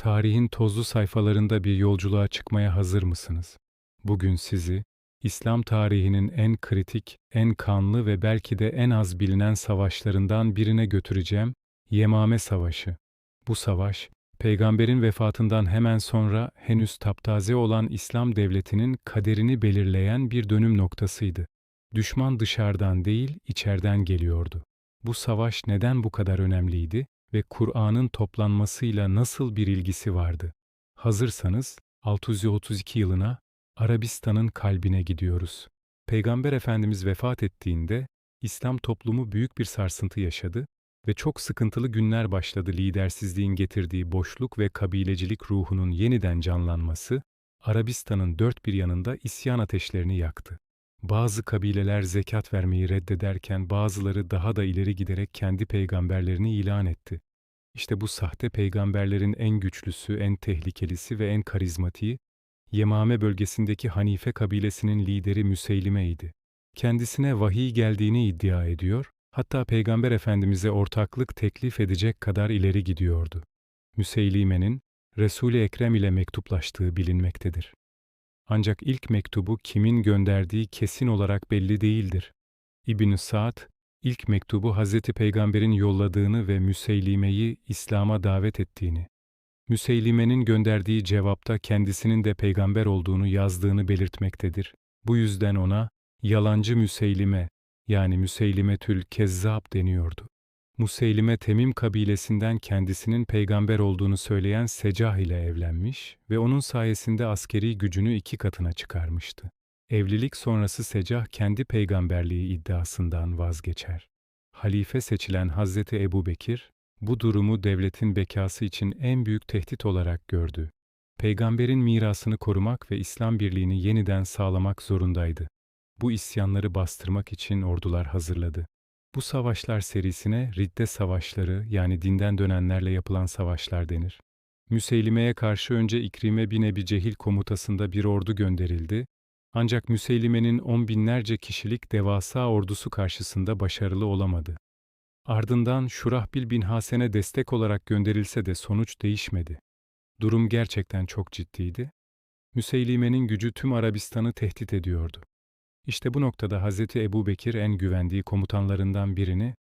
Tarihin tozlu sayfalarında bir yolculuğa çıkmaya hazır mısınız? Bugün sizi İslam tarihinin en kritik, en kanlı ve belki de en az bilinen savaşlarından birine götüreceğim, Yemame Savaşı. Bu savaş, peygamberin vefatından hemen sonra henüz taptaze olan İslam devletinin kaderini belirleyen bir dönüm noktasıydı. Düşman dışarıdan değil, içeriden geliyordu. Bu savaş neden bu kadar önemliydi ve Kur'an'ın toplanmasıyla nasıl bir ilgisi vardı? Hazırsanız 632 yılına Arabistan'ın kalbine gidiyoruz. Peygamber Efendimiz vefat ettiğinde İslam toplumu büyük bir sarsıntı yaşadı ve çok sıkıntılı günler başladı lidersizliğin getirdiği boşluk ve kabilecilik ruhunun yeniden canlanması, Arabistan'ın dört bir yanında isyan ateşlerini yaktı. Bazı kabileler zekat vermeyi reddederken bazıları daha da ileri giderek kendi peygamberlerini ilan etti. İşte bu sahte peygamberlerin en güçlüsü, en tehlikelisi ve en karizmatiği, Yemame bölgesindeki Hanife kabilesinin lideri Müseylime'ydi. Kendisine vahiy geldiğini iddia ediyor, hatta Peygamber Efendimiz'e ortaklık teklif edecek kadar ileri gidiyordu. Müseylime'nin, Resul-i Ekrem ile mektuplaştığı bilinmektedir. Ancak ilk mektubu kimin gönderdiği kesin olarak belli değildir. İbn Sa'd, ilk mektubu Hazreti Peygamber'in yolladığını ve Müseylime'yi İslam'a davet ettiğini, Müseylime'nin gönderdiği cevapta kendisinin de peygamber olduğunu yazdığını belirtmektedir. Bu yüzden ona yalancı Müseylime yani Müseylimetül Kezzab deniyordu. Museylime Temim kabilesinden kendisinin peygamber olduğunu söyleyen Secah ile evlenmiş ve onun sayesinde askeri gücünü iki katına çıkarmıştı. Evlilik sonrası Secah kendi peygamberliği iddiasından vazgeçer. Halife seçilen Hazreti Ebu Bekir, bu durumu devletin bekası için en büyük tehdit olarak gördü. Peygamberin mirasını korumak ve İslam birliğini yeniden sağlamak zorundaydı. Bu isyanları bastırmak için ordular hazırladı. Bu savaşlar serisine Ridde Savaşları yani dinden dönenlerle yapılan savaşlar denir. Müseylime'ye karşı önce İkrime bin Ebi Cehil komutasında bir ordu gönderildi, ancak Müseylime'nin on binlerce kişilik devasa ordusu karşısında başarılı olamadı. Ardından Şurahbil bin Hasen'e destek olarak gönderilse de sonuç değişmedi. Durum gerçekten çok ciddiydi. Müseylime'nin gücü tüm Arabistan'ı tehdit ediyordu. İşte bu noktada Hz. Ebu Bekir en güvendiği komutanlarından birini,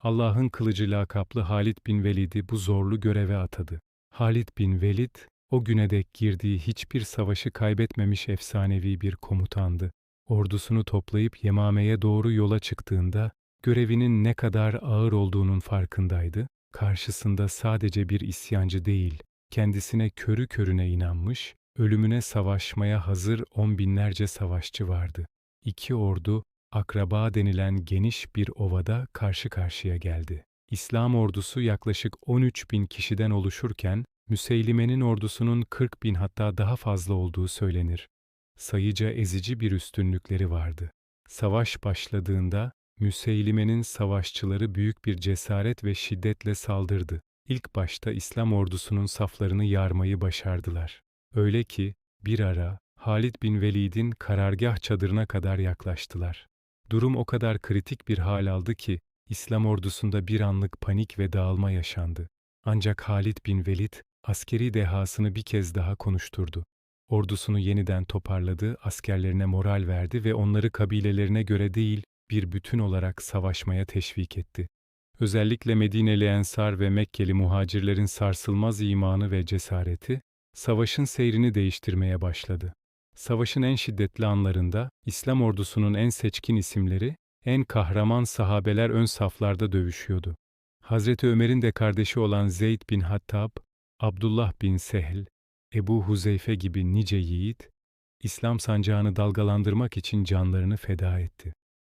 Allah'ın kılıcı lakaplı Halid bin Velid'i bu zorlu göreve atadı. Halid bin Velid, o güne dek girdiği hiçbir savaşı kaybetmemiş efsanevi bir komutandı. Ordusunu toplayıp Yemame'ye doğru yola çıktığında, görevinin ne kadar ağır olduğunun farkındaydı. Karşısında sadece bir isyancı değil, kendisine körü körüne inanmış, ölümüne savaşmaya hazır on binlerce savaşçı vardı. İki ordu, akraba denilen geniş bir ovada karşı karşıya geldi. İslam ordusu yaklaşık 13 bin kişiden oluşurken, Müseylime'nin ordusunun 40 bin hatta daha fazla olduğu söylenir. Sayıca ezici bir üstünlükleri vardı. Savaş başladığında, Müseylime'nin savaşçıları büyük bir cesaret ve şiddetle saldırdı. İlk başta İslam ordusunun saflarını yarmayı başardılar. Öyle ki, bir ara, Halid bin Velid'in karargah çadırına kadar yaklaştılar. Durum o kadar kritik bir hal aldı ki, İslam ordusunda bir anlık panik ve dağılma yaşandı. Ancak Halid bin Velid, askeri dehasını bir kez daha konuşturdu. Ordusunu yeniden toparladı, askerlerine moral verdi ve onları kabilelerine göre değil, bir bütün olarak savaşmaya teşvik etti. Özellikle Medineli Ensar ve Mekkeli muhacirlerin sarsılmaz imanı ve cesareti, savaşın seyrini değiştirmeye başladı. Savaşın en şiddetli anlarında, İslam ordusunun en seçkin isimleri, en kahraman sahabeler ön saflarda dövüşüyordu. Hazreti Ömer'in de kardeşi olan Zeyd bin Hattab, Abdullah bin Sehl, Ebu Huzeyfe gibi nice yiğit, İslam sancağını dalgalandırmak için canlarını feda etti.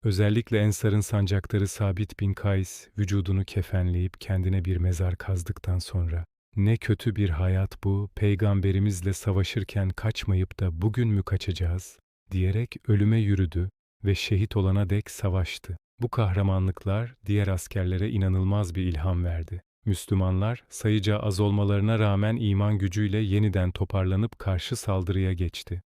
Özellikle Ensar'ın sancakları Sabit bin Kays, vücudunu kefenleyip kendine bir mezar kazdıktan sonra, ne kötü bir hayat bu, peygamberimizle savaşırken kaçmayıp da bugün mü kaçacağız, diyerek ölüme yürüdü ve şehit olana dek savaştı. Bu kahramanlıklar diğer askerlere inanılmaz bir ilham verdi. Müslümanlar sayıca az olmalarına rağmen iman gücüyle yeniden toparlanıp karşı saldırıya geçti.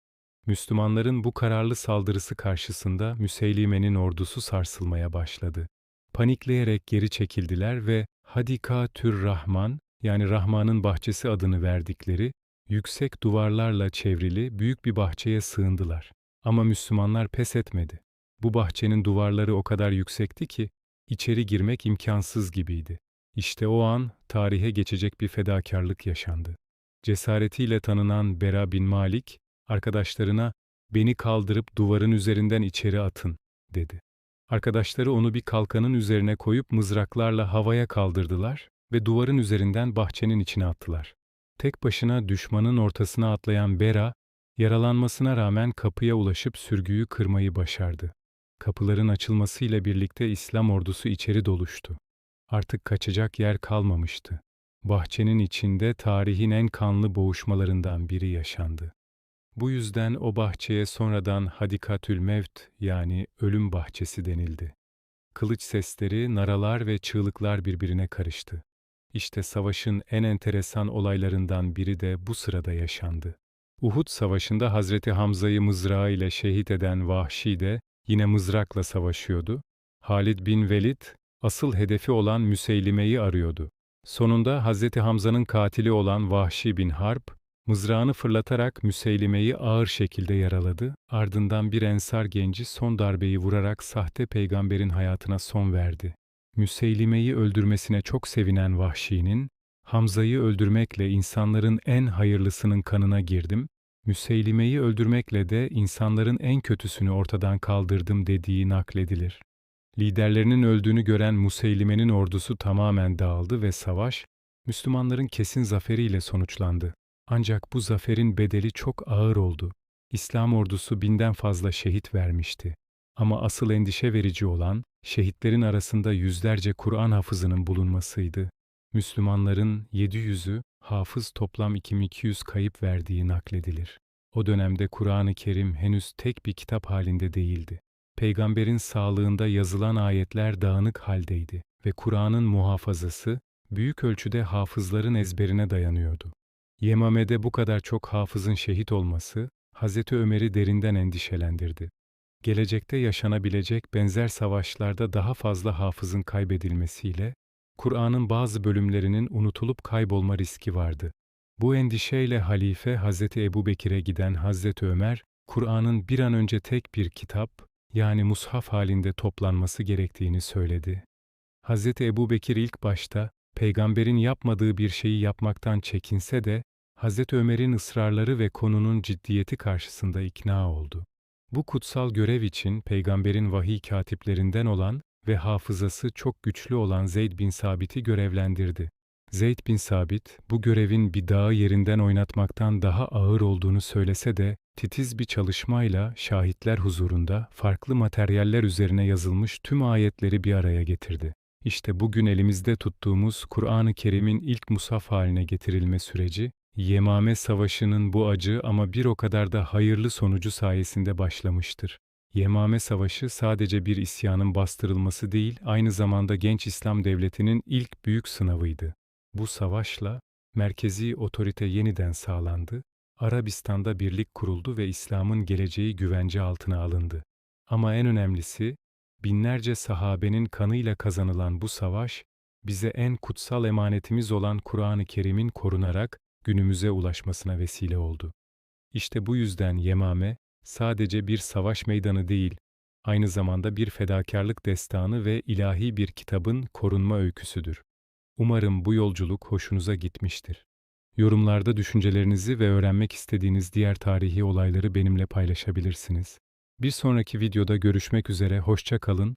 Müslümanların bu kararlı saldırısı karşısında Müseylime'nin ordusu sarsılmaya başladı. Panikleyerek geri çekildiler ve Hadika Tür Rahman yani Rahman'ın bahçesi adını verdikleri, yüksek duvarlarla çevrili büyük bir bahçeye sığındılar. Ama Müslümanlar pes etmedi. Bu bahçenin duvarları o kadar yüksekti ki, içeri girmek imkansız gibiydi. İşte o an tarihe geçecek bir fedakarlık yaşandı. Cesaretiyle tanınan Bera bin Malik, arkadaşlarına beni kaldırıp duvarın üzerinden içeri atın, dedi. Arkadaşları onu bir kalkanın üzerine koyup mızraklarla havaya kaldırdılar ve duvarın üzerinden bahçenin içine attılar. Tek başına düşmanın ortasına atlayan Bera, yaralanmasına rağmen kapıya ulaşıp sürgüyü kırmayı başardı. Kapıların açılmasıyla birlikte İslam ordusu içeri doluştu. Artık kaçacak yer kalmamıştı. Bahçenin içinde tarihin en kanlı boğuşmalarından biri yaşandı. Bu yüzden o bahçeye sonradan Hadikatül Mevt yani ölüm bahçesi denildi. Kılıç sesleri, naralar ve çığlıklar birbirine karıştı. İşte savaşın en enteresan olaylarından biri de bu sırada yaşandı. Uhud Savaşı'nda Hazreti Hamza'yı mızrağı ile şehit eden Vahşi de yine mızrakla savaşıyordu. Halid bin Velid, asıl hedefi olan Müseylime'yi arıyordu. Sonunda Hazreti Hamza'nın katili olan Vahşi bin Harp, mızrağını fırlatarak Müseylime'yi ağır şekilde yaraladı, ardından bir ensar genci son darbeyi vurarak sahte peygamberin hayatına son verdi. Müseylime'yi öldürmesine çok sevinen Vahşi'nin, Hamza'yı öldürmekle insanların en hayırlısının kanına girdim, Müseylime'yi öldürmekle de insanların en kötüsünü ortadan kaldırdım dediği nakledilir. Liderlerinin öldüğünü gören Museylime'nin ordusu tamamen dağıldı ve savaş, Müslümanların kesin zaferiyle sonuçlandı. Ancak bu zaferin bedeli çok ağır oldu. İslam ordusu binden fazla şehit vermişti. Ama asıl endişe verici olan, şehitlerin arasında yüzlerce Kur'an hafızının bulunmasıydı. Müslümanların 700'ü hafız toplam 2200 kayıp verdiği nakledilir. O dönemde Kur'an-ı Kerim henüz tek bir kitap halinde değildi. Peygamberin sağlığında yazılan ayetler dağınık haldeydi ve Kur'an'ın muhafazası büyük ölçüde hafızların ezberine dayanıyordu. Yemame'de bu kadar çok hafızın şehit olması Hazreti Ömer'i derinden endişelendirdi. Gelecekte yaşanabilecek benzer savaşlarda daha fazla hafızın kaybedilmesiyle Kur'an'ın bazı bölümlerinin unutulup kaybolma riski vardı. Bu endişeyle halife Hazreti Ebubekir'e giden Hazreti Ömer, Kur'an'ın bir an önce tek bir kitap, yani mushaf halinde toplanması gerektiğini söyledi. Hazreti Ebubekir ilk başta, peygamberin yapmadığı bir şeyi yapmaktan çekinse de, Hazreti Ömer'in ısrarları ve konunun ciddiyeti karşısında ikna oldu. Bu kutsal görev için peygamberin vahiy katiplerinden olan ve hafızası çok güçlü olan Zeyd bin Sabit'i görevlendirdi. Zeyd bin Sabit, bu görevin bir dağı yerinden oynatmaktan daha ağır olduğunu söylese de, titiz bir çalışmayla şahitler huzurunda farklı materyaller üzerine yazılmış tüm ayetleri bir araya getirdi. İşte bugün elimizde tuttuğumuz Kur'an-ı Kerim'in ilk musaf haline getirilme süreci, Yemame Savaşı'nın bu acı ama bir o kadar da hayırlı sonucu sayesinde başlamıştır. Yemame Savaşı sadece bir isyanın bastırılması değil, aynı zamanda genç İslam devletinin ilk büyük sınavıydı. Bu savaşla merkezi otorite yeniden sağlandı, Arabistan'da birlik kuruldu ve İslam'ın geleceği güvence altına alındı. Ama en önemlisi, binlerce sahabenin kanıyla kazanılan bu savaş, bize en kutsal emanetimiz olan Kur'an-ı Kerim'in korunarak günümüze ulaşmasına vesile oldu. İşte bu yüzden Yemame, sadece bir savaş meydanı değil, aynı zamanda bir fedakarlık destanı ve ilahi bir kitabın korunma öyküsüdür. Umarım bu yolculuk hoşunuza gitmiştir. Yorumlarda düşüncelerinizi ve öğrenmek istediğiniz diğer tarihi olayları benimle paylaşabilirsiniz. Bir sonraki videoda görüşmek üzere, hoşça kalın,